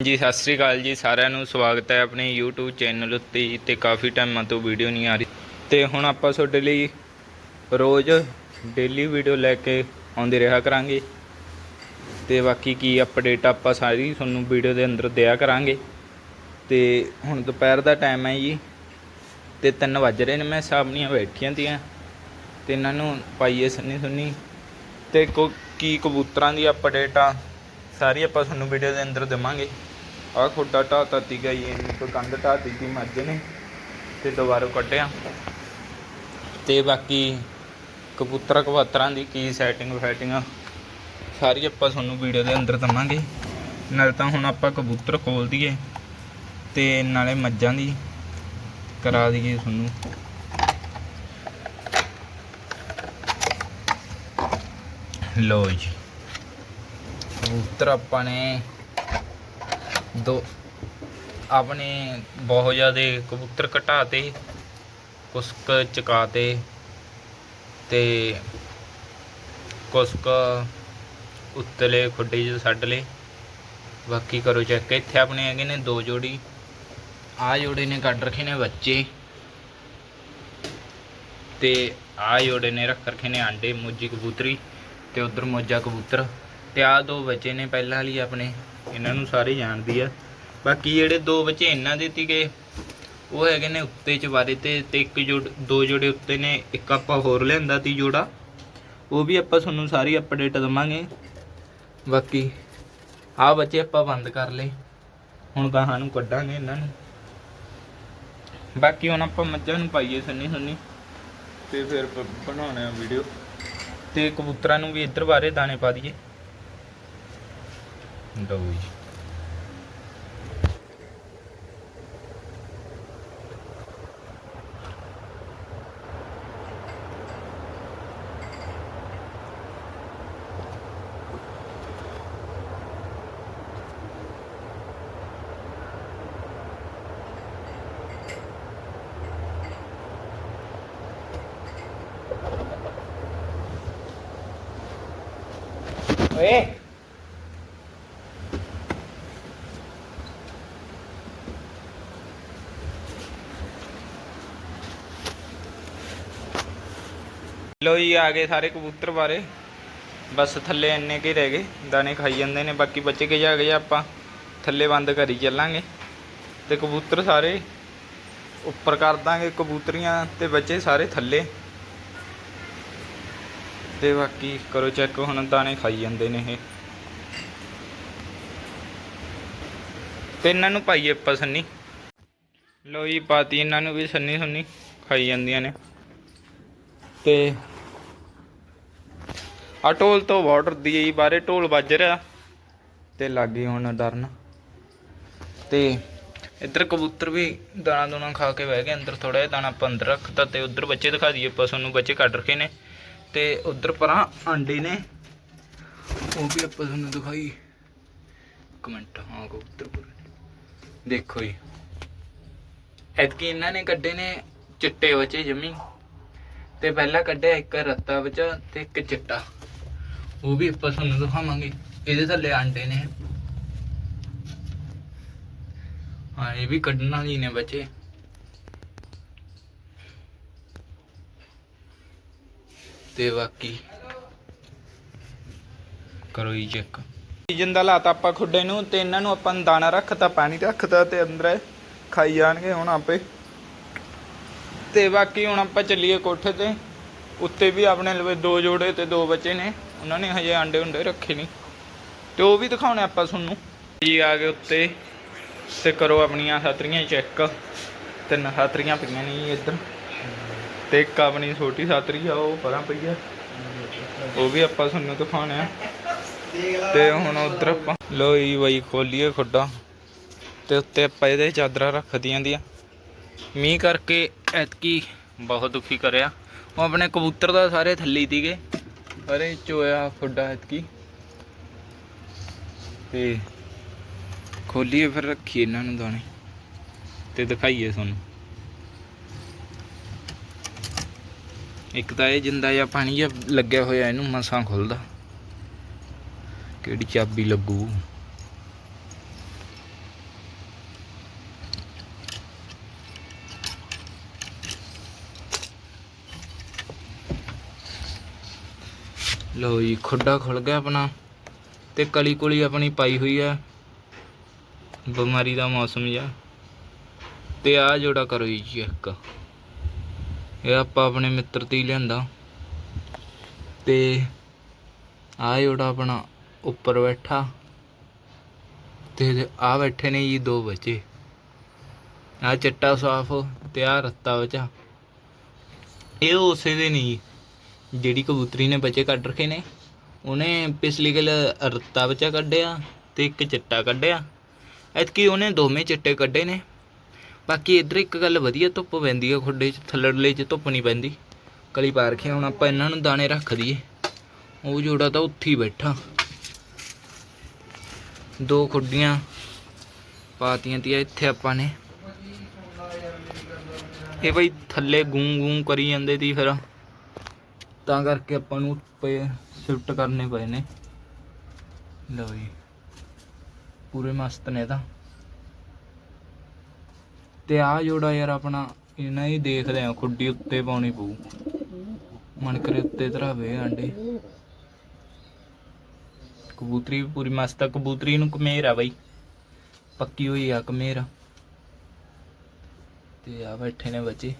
ਜੀ ਸਤਿ ਸ੍ਰੀ ਅਕਾਲ ਜੀ, ਸਾਰਿਆਂ ਨੂੰ ਸਵਾਗਤ ਹੈ ਆਪਣੇ YouTube ਚੈਨਲ ਉੱਤੇ ਤੇ ਕਾਫੀ ਟਾਈਮਾਂ ਤੋਂ ਵੀਡੀਓ ਨਹੀਂ ਆ ਰਹੀ। ਤੇ ਹੁਣ ਆਪਾਂ ਤੁਹਾਡੇ ਲਈ ਰੋਜ਼ ਡੇਲੀ ਵੀਡੀਓ ਲੈ ਕੇ ਆਉਂਦੇ ਰਿਹਾ ਕਰਾਂਗੇ। ਤੇ ਬਾਕੀ ਕੀ ਅਪਡੇਟ ਆਪਾਂ ਸਾਰੀ ਤੁਹਾਨੂੰ ਵੀਡੀਓ ਦੇ ਅੰਦਰ ਦਿਆ ਕਰਾਂਗੇ। ਤੇ ਹੁਣ ਦੁਪਹਿਰ ਦਾ ਟਾਈਮ ਹੈ ਜੀ, ਤੇ 3 ਵੱਜ ਰਹੇ ਨੇ, ਮੈਂ ਸਾਹਮਣੀਆਂ ਬੈਠੀਆਂ ਤੀਆਂ। ਤੇ ਇਹਨਾਂ ਨੂੰ ਪਾਈਏ ਸੰਨੀ ਸੁੰਨੀ ਤੇ ਕੋ, ਕੀ ਕਬੂਤਰਾਂ ਦੀ ਅਪਡੇਟ ਆ, ਸਾਰੀ ਆਪਾਂ ਤੁਹਾਨੂੰ ਵੀਡੀਓ ਦੇ ਅੰਦਰ ਦੇਵਾਂਗੇ। ਆਹ ਖੁੱਡਾ ਢਾਹ ਤੀ ਗਈ, ਇਹਨੂੰ ਕੋਈ ਕੰਧ ਢਾਹ ਦਿੱਤੀ ਮੱਝ ਨੇ, ਤੇ ਦੁਬਾਰਾ ਕੱਢਿਆ। ਤੇ ਬਾਕੀ ਕਬੂਤਰ ਕਬੂਤਰਾਂ ਦੀ ਕੀ ਸੈਟਿੰਗ ਫੈਟਿੰਗ ਸਾਰੀ ਆਪਾਂ ਤੁਹਾਨੂੰ ਵੀਡੀਓ ਦੇ ਅੰਦਰ ਦਵਾਂਗੇ ਨਾਲ ਤਾਂ ਹੁਣ ਆਪਾਂ ਕਬੂਤਰ ਖੋਲ ਦਈਏ, ਤੇ ਨਾਲੇ ਮੱਝਾਂ ਦੀ ਕਰਾ ਦਈਏ ਤੁਹਾਨੂੰ। ਲੋ ਜੀ, ਕਬੂਤਰ ਆਪਾਂ ਨੇ ਦੋ ਆਪਣੇ ਬਹੁਤ ਜ਼ਿਆਦਾ ਕਬੂਤਰ ਘਟਾਤੇ ਕੁਛ ਕੁ ਚਕਾਤੇ ਤੇ ਕੁਛ ਕੁ ਉੱਤਲੇ ਖੁੱਡੇ 'ਚ ਛੱਡ ਲਏ। ਬਾਕੀ ਕਰੋ ਚੈੱਕ ਇੱਥੇ ਆਪਣੇ ਹੈਗੇ ਨੇ ਦੋ ਜੋੜੀ। ਆ ਜੋੜੇ ਨੇ ਕੱਢ ਰੱਖੇ ਨੇ ਬੱਚੇ ਤੇ ਆ ਜੋੜੇ ਨੇ ਰੱਖ ਰੱਖੇ ਨੇ ਆਂਡੇ, ਮੋਜੀ ਕਬੂਤਰੀ ਤੇ ਉਧਰ ਮੋਜਾ ਕਬੂਤਰ ਤੇ ਆ ਦੋ ਬੱਚੇ ਨੇ ਪਹਿਲਾਂ ਵਾਲੀ ਆਪਣੇ। ਇਹਨਾਂ ਨੂੰ ਸਾਰੇ ਜਾਣਦੀ ਆ। ਬਾਕੀ ਜਿਹੜੇ ਦੋ ਬੱਚੇ ਇਹਨਾਂ ਦੇ ਤੀਗੇ ਉਹ ਹੈਗੇ ਨੇ ਉੱਤੇ ਚਵਾਰੇ ਤੇ ਤੇ ਇੱਕ ਜੋੜ ਦੋ ਜੋੜੇ ਉੱਤੇ ਨੇ ਇੱਕ ਆਪਾਂ ਹੋਰ ਲਿਆਂਦਾ ਤੀ ਜੋੜਾ। ਉਹ ਵੀ ਆਪਾਂ ਤੁਹਾਨੂੰ ਸਾਰੀ ਅਪਡੇਟ ਦਵਾਂਗੇ। ਬਾਕੀ ਆ ਬੱਚੇ ਆਪਾਂ ਬੰਦ ਕਰ ਲਏ। ਹੁਣ ਗਾਹਾਂ ਨੂੰ ਕੱਢਾਂਗੇ ਇਹਨਾਂ ਨੂੰ। ਬਾਕੀ ਹੁਣ ਆਪਾਂ ਮੱਝਾਂ ਨੂੰ ਪਾਈਏ ਸੰਨੀ ਸੰਨੀ। ਤੇ ਫਿਰ ਬਣਾਉਣੇ ਆ ਵੀਡੀਓ ਤੇ ਕਬੂਤਰਾਂ ਨੂੰ ਵੀ ਇੱਧਰ ਬਾਰੇ ਦਾਣੇ ਪਾ ਦਈਏ। ਲਓ ਜੀ ਓਏ ਲੋ ਜੀ, ਆ ਗਏ ਸਾਰੇ ਕਬੂਤਰ ਬਾਰੇ। ਬਸ ਥੱਲੇ ਇੰਨੇ ਕੇ ਰਹਿ ਗਏ, ਦਾਣੇ ਖਾਈ ਜਾਂਦੇ ਨੇ, ਬਾਕੀ ਬੱਚੇ ਕੇ ਜਾ ਗਏ ਆਪਾਂ ਥੱਲੇ ਬੰਦ ਕਰੀ ਚੱਲਾਂਗੇ। ਤੇ ਕਬੂਤਰ ਸਾਰੇ ਉੱਪਰ ਕਰ ਦਾਂਗੇ, ਕਬੂਤਰੀਆਂ ਤੇ ਬੱਚੇ ਸਾਰੇ ਥੱਲੇ। ਤੇ ਬਾਕੀ ਕਰੋ ਚੈੱਕ, ਹੁਣ ਦਾਣੇ ਖਾਈ ਜਾਂਦੇ ਨੇ ਇਹ। ਤੇ ਇਹਨਾਂ ਨੂੰ ਪਾਈਏ ਆਪਾਂ ਸੰਨੀ। ਲੋ ਜੀ, ਪਾਤੀ ਇਹਨਾਂ ਨੂੰ ਵੀ ਸੰਨੀ ਸੁੰਨੀ ਖਾਈ ਜਾਂਦੀਆਂ ਨੇ। ਤੇ ਆ ਢੋਲ ਤੋਂ ਬਾਰਡਰ ਦੀ ਆਈ ਬਾਰੇ ਢੋਲ ਵੱਜ ਰਿਹਾ। ਤੇ ਲੱਗੇ ਹੁਣ ਡਰਨ। ਤੇ ਇੱਧਰ ਕਬੂਤਰ ਵੀ ਦਾਣਾ ਦੋਣਾ ਖਾ ਕੇ ਬਹਿ ਗਏ, ਅੰਦਰ ਥੋੜਾ ਜਿਹਾ ਦਾਣਾ ਆਪਾਂ ਅੰਦਰ ਰੱਖਤਾ ਤੇ ਉਧਰ ਬੱਚੇ ਦਿਖਾ ਦਈਏ, ਆਪਾਂ ਤੁਹਾਨੂੰ ਬੱਚੇ ਕੱਢ ਰੱਖੇ ਨੇ। ਤੇ ਉੱਧਰ ਪਰਾਂ ਆਂਡੇ ਨੇ, ਉਹ ਵੀ ਆਪਾਂ ਤੁਹਾਨੂੰ ਦਿਖਾਈ। ਇੱਕ ਹਾਂ, ਕਬੂਤਰ ਪੂਰੇ। ਦੇਖੋ ਜੀ। ਐਤਕੀ ਇਹਨਾਂ ਨੇ ਕੱਢੇ ਨੇ ਚਿੱਟੇ ਬੱਚੇ ਜਮੀ। ਤੇ ਪਹਿਲਾਂ ਕੱਢਿਆ ਇੱਕ ਰੱਤਾ ਵਿੱਚ ਤੇ ਇੱਕ ਚਿੱਟਾ। ਉਹ ਵੀ ਆਪਾਂ ਤੁਹਾਨੂੰ ਦਿਖਾਵਾਂਗੇ, ਇਹਦੇ ਥੱਲੇ ਆਂਡੇ ਨੇ। ਹਾਂ, ਇਹ ਵੀ ਕੱਢਣ ਵਾਲੀ ਨੇ ਬੱਚੇ। ਤੇ ਬਾਕੀ ਕਰੋ ਜੀ ਚੈੱਕ ਜਿੰਦਾ ਲਾਤਾ ਆਪਾਂ ਖੁੱਡੇ ਨੂੰ, ਤੇ ਇਹਨਾਂ ਨੂੰ ਆਪਾਂ ਨੇ ਦਾਣਾ ਰੱਖਤਾ, ਪਾਣੀ ਰੱਖਤਾ ਤੇ ਅੰਦਰ ਖਾਈ ਜਾਣਗੇ ਹੁਣ ਆਪੇ। ਤੇ ਬਾਕੀ ਹੁਣ ਆਪਾਂ ਚੱਲੀਏ ਕੋਠੇ ਤੇ, ਉੱਤੇ ਵੀ ਆਪਣੇ ਲਵੇ ਦੋ ਜੋੜੇ ਤੇ ਦੋ ਬੱਚੇ ਨੇ। ਉਹਨਾਂ ਨੇ ਹਜੇ ਆਂਡੇ ਹੁੰਡੇ ਰੱਖੇ ਨਹੀਂ ਤੇ ਉਹ ਵੀ ਦਿਖਾਉਣੇ ਆਪਾਂ ਤੁਹਾਨੂੰ। ਜੀ ਆ ਗਏ ਉੱਤੇ। ਤੇ ਕਰੋ ਆਪਣੀਆਂ ਸਾਤਰੀਆਂ ਚੈੱਕ ਤਿੰਨ ਸਾਤਰੀਆਂ ਪਈਆਂ ਨੇ ਇੱਧਰ। ਤੇ ਇੱਕ ਆਪਣੀ ਛੋਟੀ ਸਾਤਰੀ ਆ, ਉਹ ਪਰਾਂ ਪਈ ਆ। ਉਹ ਵੀ ਆਪਾਂ ਤੁਹਾਨੂੰ ਦਿਖਾਉਣੇ ਆ। ਤੇ ਹੁਣ ਉਧਰ ਆਪਾਂ ਲੋ ਜੀ ਬਾਈ, ਖੋਲੀਏ ਖੁੱਡਾ। ਤੇ ਉੱਤੇ ਆਪਾਂ ਇਹਦੇ ਚਾਦਰਾਂ ਰੱਖਦੀਆਂ ਦੀਆਂ। ਮੀਂਹ ਕਰਕੇ ਐਤਕੀ ਬਹੁਤ ਦੁਖੀ ਕਰਿਆ। ਉਹ ਆਪਣੇ ਕਬੂਤਰ ਦਾ ਸਾਰੇ ਥੱਲੇ ਹੀ ਤੀਗੇ ਅਰੇ ਚੋਇਆ ਖੁੱਡਾ ਐਤਕੀ। ਤੇ ਖੋਲੀਏ ਫਿਰ, ਰੱਖੀਏ ਇਹਨਾਂ ਨੂੰ ਦਾਣੇ। ਤੇ ਦਿਖਾਈਏ ਤੁਹਾਨੂੰ। ਇੱਕ ਤਾਂ ਇਹ ਜਿੰਦਾ ਜਿਹਾ ਪਾਣੀ ਜਿਹਾ ਲੱਗਿਆ ਹੋਇਆ ਇਹਨੂੰ, ਮਸਾਂ ਖੁੱਲਦਾ। ਕਿਹੜੀ ਚਾਬੀ ਲੱਗੂ? ਲਓ ਜੀ, ਖੁੱਡਾ ਖੁੱਲ ਗਿਆ ਆਪਣਾ ਤੇ ਕਲੀ ਕੁਲੀ ਆਪਣੀ ਪਾਈ ਹੋਈ ਆ। ਬਿਮਾਰੀ ਦਾ ਮੌਸਮ ਜਿਹਾ। ਤੇ ਆ ਜੋੜਾ ਕਰੋ ਜੀ ਇੱਕ। ਇਹ ਆਪਾਂ ਆਪਣੇ ਮਿੱਤਰ ਤੇ ਹੀ ਲਿਆਂਦਾ। ਤੇ ਆ ਜੋੜਾ ਆਪਣਾ ਉੱਪਰ ਬੈਠਾ। ਤੇ ਆ ਬੈਠੇ ਨੇ ਜੀ ਦੋ ਬੱਚੇ। ਆ ਚਿੱਟਾ ਸਾਫ਼ ਤੇ ਆ ਰੱਤਾ ਬਚਾ। ਇਹ ਉਸੇ ਦੇ ਨਹੀਂ ਜਿਹੜੀ ਕਬੂਤਰੀ ਨੇ ਬੱਚੇ ਕੱਢ ਰੱਖੇ ਨੇ, ਉਹਨੇ ਪਿਛਲੀ ਗੱਲ ਰੱਤਾ ਬੱਚਾ ਕੱਢਿਆ ਤੇ ਇੱਕ ਚਿੱਟਾ ਕੱਢਿਆ। ਐਤਕੀ ਉਹਨੇ ਦੋਵੇਂ ਚਿੱਟੇ ਕੱਢੇ ਨੇ। ਬਾਕੀ ਇੱਧਰ ਇੱਕ ਗੱਲ ਵਧੀਆ ਧੁੱਪ ਪੈਂਦੀ ਹੈ ਖੁੱਡੇ 'ਚ, ਥੱਲੜਲੇ 'ਚ ਧੁੱਪ ਨਹੀਂ ਪੈਂਦੀ। ਕਲੀ ਪਾ ਰੱਖਿਆ, ਹੁਣ ਆਪਾਂ ਇਹਨਾਂ ਨੂੰ ਦਾਣੇ ਰੱਖ ਦਈਏ। ਉਹ ਜੋੜਾ ਤਾਂ ਉੱਥੇ ਹੀ ਬੈਠਾ। ਦੋ ਖੁੱਡੀਆਂ ਪਾਤੀਆਂ ਤੀਆਂ ਇੱਥੇ ਆਪਾਂ ਨੇ। ਇਹ ਬਈ ਥੱਲੇ ਗੂੰ ਗੂੰ ਕਰੀ ਜਾਂਦੇ ਦੀ ਫਿਰ। ਤਾਂ ਕਰਕੇ ਆਪਾਂ ਨੂੰ ਪਏ ਸ਼ਿਫਟ ਕਰਨੇ ਪਏ ਨੇ। ਲਓ ਜੀ। ਪੂਰੇ ਮਸਤ ਨੇ ਤਾਂ। ਤੇ ਆ ਜੋੜਾ ਯਾਰ ਆਪਣਾ, ਇਹਨਾਂ ਹੀ ਦੇਖਦੇ ਆ ਖੁੱਡੀ ਉੱਤੇ ਪਾਉਣੀ ਪਊ। ਮਨ ਕਰੇ ਉੱਤੇ ਧਰਾਵੇ ਆਂਡੇ। ਕਬੂਤਰੀ ਵੀ ਪੂਰੀ ਮਸਤ ਆ। ਕਬੂਤਰੀ ਨੂੰ ਕਮੇਰ ਆ ਬਈ। ਪੱਕੀ ਹੋਈ ਆ ਕਮੇਰ ਤੇ ਆ ਬੈਠੇ ਨੇ ਬੱਚੇ।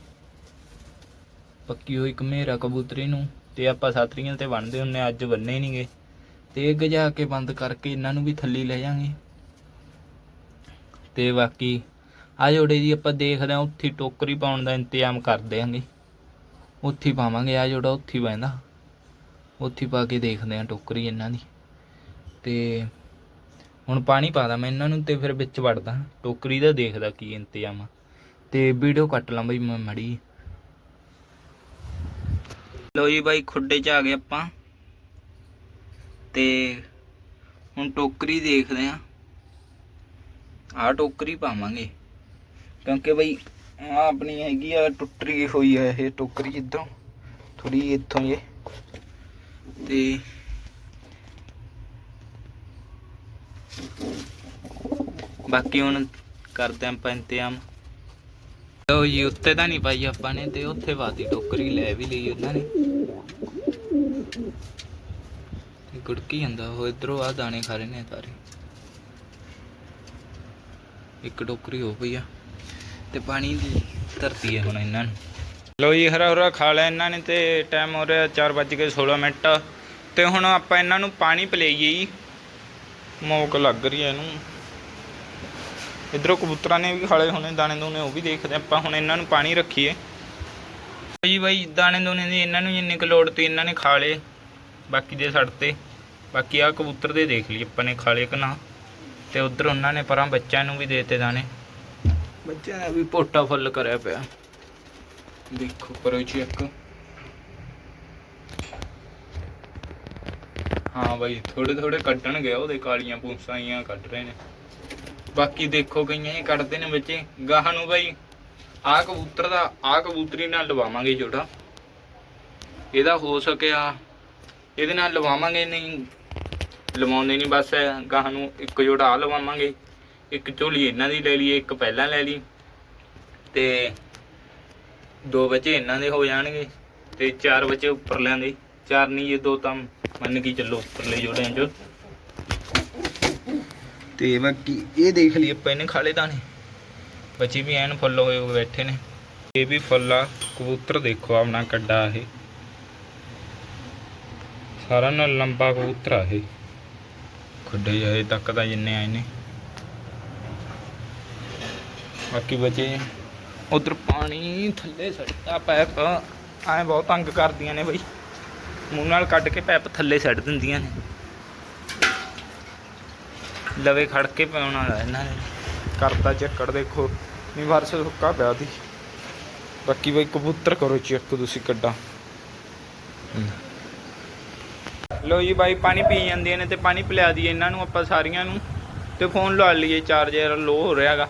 ਪੱਕੀ ਹੋਈ ਕਮੇਰਾ ਕਬੂਤਰੀ ਨੂੰ ਤੇ ਆਪਾਂ ਸਾਤਰੀਆਂ ਤੇ ਬੰਨਦੇ ਹੁੰਨੇ ਅੱਜ ਬੰਨੇ ਨਹੀਂਗੇ ਤੇ ਇਹ ਜਾ ਕੇ ਬੰਦ ਕਰਕੇ ਇਹਨਾਂ ਨੂੰ ਵੀ ਥੱਲੇ ਲੈ ਜਾਾਂਗੇ। ਤੇ ਬਾਕੀ ਆ ਜੋੜੇ ਦੀ ਆਪਾਂ ਦੇਖਦੇ ਆ ਉੱਥੇ ਟੋਕਰੀ ਪਾਉਣ ਦਾ ਇੰਤਜ਼ਾਮ ਕਰ ਦਿਆਂਗੇ ਉੱਥੇ ਪਾਵਾਂਗੇ ਆ ਜੋੜਾ, ਉੱਥੇ ਹੀ ਉੱਥੇ ਪਾ ਕੇ ਦੇਖਦੇ ਆ ਟੋਕਰੀ ਇਹਨਾਂ ਦੀ। ਤੇ ਹੁਣ ਪਾਣੀ ਪਾਦਾ ਮੈਂ ਇਹਨਾਂ ਨੂੰ ਤੇ ਫਿਰ ਵਿੱਚ ਵੜਦਾ। ਟੋਕਰੀ ਦਾ ਦੇਖਦਾ ਕੀ ਇੰਤਜ਼ਾਮ ਆ। ਤੇ ਵੀਡੀਓ ਕੱਟ ਲਾਂ ਬਈ ਮੈਂ ਮੜੀ। ਲੋ ਜੀ ਬਾਈ ਖੁੱਡੇ 'ਚ ਆ ਗਏ ਆਪਾਂ। ਤੇ ਹੁਣ ਟੋਕਰੀ ਦੇਖਦੇ ਆ ਆ ਟੋਕਰੀ ਪਾਵਾਂਗੇ। ਕਿਉਂਕਿ ਬਈ ਆ ਆਪਣੀ ਹੈਗੀ ਆ, ਟੁੱਟਰੀ ਹੋਈ ਹੈ ਇਹ ਟੋਕਰੀ ਇਧਰੋਂ। ਥੋੜੀ ਇੱਥੋਂ ਜੇ ਤੇ ਬਾਕੀ ਹੁਣ ਕਰਦੇ ਆਂ ਆਪਾਂ ਇੰਤਜ਼ਾਮ। ਲਓ ਜੀ, ਉੱਤੇ ਤਾਂ ਨਹੀਂ ਪਾਈ ਆਪਾਂ ਨੇ ਤੇ ਉੱਥੇ ਪਾਤੀ ਟੋਕਰੀ, ਲੈ ਵੀ ਲਈ ਉਹਨਾਂ ਨੇ। ਤੇ ਗੁੜਕੀ ਜਾਂਦਾ, ਉਹ ਇਧਰੋਂ ਆ ਦਾਣੇ ਖਾ ਰਹੇ ਨੇ ਸਾਰੇ। ਇੱਕ ਟੋਕਰੀ ਹੋ ਪਈ ਆ ਤੇ ਪਾਣੀ ਦੀ ਧਰਤੀ ਹੈ ਹੁਣ ਇਹਨਾਂ ਨੂੰ। ਲਓ ਜੀ, ਹਰਾ ਹਰਾ ਖਾ ਲਿਆ ਇਹਨਾਂ ਨੇ ਤੇ ਟਾਈਮ ਹੋ ਰਿਹਾ 4:16 ਮਿੰਟ। ਤੇ ਹੁਣ ਆਪਾਂ ਇਹਨਾਂ ਨੂੰ ਪਾਣੀ ਪਿਲਾਈਏ ਜੀ। ਮੌਕ ਲੱਗ ਰਹੀ ਹੈ ਇਹਨੂੰ। ਇਧਰੋਂ ਕਬੂਤਰਾਂ ਨੇ ਵੀ ਖਾਲੇ ਹੋਣੇ, ਦਾਣੇ ਦੂਣੇ ਉਹ ਵੀ ਦੇਖਦੇ ਆਪਾਂ ਹੁਣ ਇਹਨਾਂ ਨੂੰ ਪਾਣੀ ਰੱਖੀਏ। ਜੀ ਬਾਈ, ਦਾਣੇ ਦੂਣੇ ਦੀ ਇਹਨਾਂ ਨੂੰ ਜਿੰਨੀ ਕੁ ਲੋੜ ਤੀ, ਇਹਨਾਂ ਨੇ ਖਾ ਲਏ। ਬਾਕੀ ਦੇ ਛੱਡ ਤੇ। ਬਾਕੀ ਆ ਕਬੂਤਰ ਦੇ ਦੇਖ ਲਈ ਆਪਾਂ ਨੇ ਖਾ ਲਏ ਕਿ ਨਾ। ਤੇ ਉਧਰ ਉਹਨਾਂ ਨੇ ਪਰਾਂ ਬੱਚਿਆਂ ਨੂੰ ਵੀ ਦੇਤੇ ਦਾਣੇ। ਬੱਚਿਆਂ ਨੇ ਵੀ ਪੋਟਾ ਫੁੱਲ ਕਰਿਆ ਪਿਆ। ਦੇਖੋ ਕਰੋ ਚੈੱਕ ਹਾਂ ਬਾਈ ਥੋੜੇ ਥੋੜੇ ਕੱਢਣ ਗਿਆ ਉਹਦੇ ਕਾਲੀਆਂ ਪੂੰਛਾਂ ਕੱਢ ਰਹੇ ਨੇ। ਬਾਕੀ ਦੇਖੋ ਕਈਆਂ ਹੀ ਕੱਢਦੇ ਨੇ ਬੱਚੇ, ਗਾਹਾਂ ਨੂੰ ਬਾਈ, ਆਹ ਕਬੂਤਰ ਦਾ, ਆਹ ਕਬੂਤਰੀ ਨਾਲ ਲਵਾਵਾਂਗੇ ਜੋੜਾ। ਇਹਦਾ ਹੋ ਸਕਿਆ, ਇਹਦੇ ਨਾਲ ਲਵਾਵਾਂਗੇ ਨਹੀਂ, ਲਵਾਉਂਦੇ ਨਹੀਂ, ਬਸ ਗਾਹਾਂ ਨੂੰ ਇੱਕ ਜੋੜਾ ਆ ਲਵਾਵਾਂਗੇ। ਇੱਕ ਝੋਲੀ ਇਹਨਾਂ ਦੀ ਲੈ ਲਈਏ, ਇੱਕ ਪਹਿਲਾਂ ਲੈ ਲਈ। ਤੇ ਦੋ ਬੱਚੇ ਇਹਨਾਂ ਦੇ ਹੋ ਜਾਣਗੇ, ਤੇ ਚਾਰ ਬੱਚੇ ਉੱਪਰਲਿਆਂ ਦੇ। ਚਾਰ ਨਹੀਂ, ਇਹ ਦੋ ਤਾਂ ਮੰਨ ਕੇ ਚੱਲੋ ਉੱਪਰਲੇ ਜੋੜਿਆਂ 'ਚ। ਤੇ ਬਾਕੀ ਇਹ ਦੇਖ ਲਈ ਆਪਾਂ ਇਹਨੇ ਖਾਲੇ ਦਾਣੇ। ਬੱਚੇ ਵੀ ਐਨ ਫੁੱਲ ਹੋਏ ਹੋਏ ਬੈਠੇ ਨੇ। ਇਹ ਵੀ ਫੁੱਲਾ ਕਬੂਤਰ ਦੇਖੋ ਆਪਣਾ ਕੱਡਾ ਇਹ। ਸਾਰਾ ਨਾਲ ਲੰਬਾ ਕਬੂਤਰ ਆ ਇਹ। ਖੁੱਡੇ ਜਾਏ ਤੱਕ ਤਾਂ ਜਿੰਨੇ ਆਏ ਨੇ ਬਾਕੀ ਬਚੇ, ਉਧਰ ਪਾਣੀ ਥੱਲੇ ਸੜਦਾ ਪੈਪ, ਐ ਬਹੁਤ ਤੰਗ ਕਰਦੀਆਂ ਨੇ ਬਈ। ਮੂੰਹ ਨਾਲ ਕੱਢ ਕੇ ਪੈਪ ਥੱਲੇ ਸੱਟ ਦਿੰਦੀਆਂ ਨੇ। ਲਵੇ ਖੜ ਕੇ ਪਾਉਣਾ ਵਾਲਾ ਇਹਨਾਂ ਨੇ। ਕਰਤਾ ਚੱਕੜ ਦੇਖੋ ਨਹੀਂ ਵਰਸ ਸੁੱਕਾ ਪਿਆ ਦੀ ਬਾਕੀ ਬਈ ਕਬੂਤਰ ਕਰੋ ਚੈੱਕ ਤੁਸੀਂ ਕੱਡਾ ਲੋ ਜੀ ਬਾਈ, ਪਾਣੀ ਪੀ ਜਾਂਦੇ ਨੇ ਤੇ ਪਾਣੀ ਪਿਲਾ ਦਈਏ ਇਹਨਾਂ ਨੂੰ ਆਪਾਂ ਸਾਰੀਆਂ ਨੂੰ। ਤੇ ਫੋਨ ਲਾ ਲਈਏ, ਚਾਰਜਰ ਲੋ ਹੋ ਰਿਹਾਗਾ।